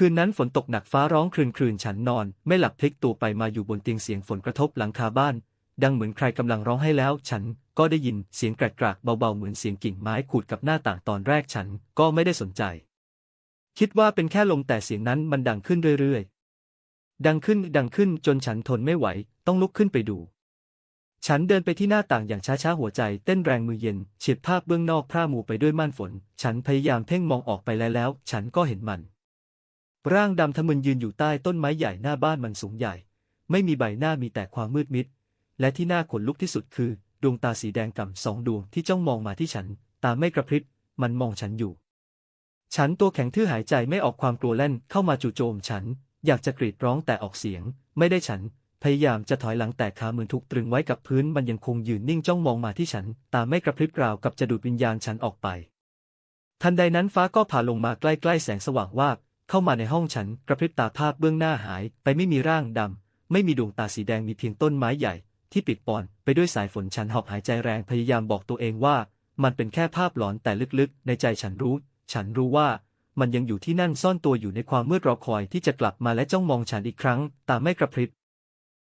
คืนนั้นฝนตกหนักฟ้าร้องครืนครืนฉันนอน ไม่หลับพลิกตัวไปมาอยู่บนเตียงเสียงฝนกระทบหลังคาบ้าน ดังเหมือนใครกำลังร้องให้แล้ว ฉันก็ได้ยินเสียงกรกๆเบาๆเหมือนเสียงกิ่งไม้ขูดกับหน้าต่างตอนแรกฉันก็ไม่ได้สนใจ คิดว่าเป็นแค่ลมแต่เสียงนั้นมันดังขึ้นเรื่อยๆ ดังขึ้นดังขึ้นจนฉันทนไม่ไหว ต้องลุกขึ้นไปดู ฉันเดินไปที่หน้าต่างอย่างช้าๆหัวใจเต้นแรงมือเย็นเฉียดภาพเบื้องนอกพร่ามูไปด้วยม่านฝน ฉันพยายามเพ่งมองออกไปแล้วแล้วฉันก็เห็นมัน ร่างดำทะมึนยืนอยู่ใต้ต้นไม้ใหญ่หน้าบ้านมันสูงใหญ่ ไม่มีใบหน้ามีแต่ความมืดมิด และที่น่าขนลุกที่สุดคือ ดวงตาสีแดงก่ำสองดวงที่จ้องมองมาที่ฉัน ตาไม่กระพริบ มันมองฉันอยู่ ฉันตัวแข็งทื่อหายใจไม่ออกความกลัวแล่นเข้ามาจู่โจมฉัน อยากจะกรีดร้องแต่ออกเสียง ไม่ได้ฉัน พยายามจะถอยหลังแต่ขามือถูกตรึงไว้กับพื้นมันยังคงยืนนิ่งจ้องมองมาที่ฉัน ตาไม่กระพริบราวกับจะดูดวิญญาณฉันออกไป ทันใดนั้นฟ้าก็ผ่าลงมาใกล้ๆแสงสว่างวาบ เข้ามาในห้องฉันกระพริบตาภาพเบื้องหน้าหายไปไม่มีร่างดำ ไม่มีดวงตาสีแดงมีเพียงต้นไม้ใหญ่ ที่ปิดปอนไปด้วยสายฝนฉันหอบหายใจแรงพยายามบอกตัวเองว่า มันเป็นแค่ภาพหลอนแต่ลึกๆ ในใจฉันรู้ ฉันรู้ว่ามันยังอยู่ที่นั่นซ่อนตัวอยู่ในความมืดรอคอยที่จะกลับมาและจ้องมองฉันอีกครั้ง ตาไม่กระพริบ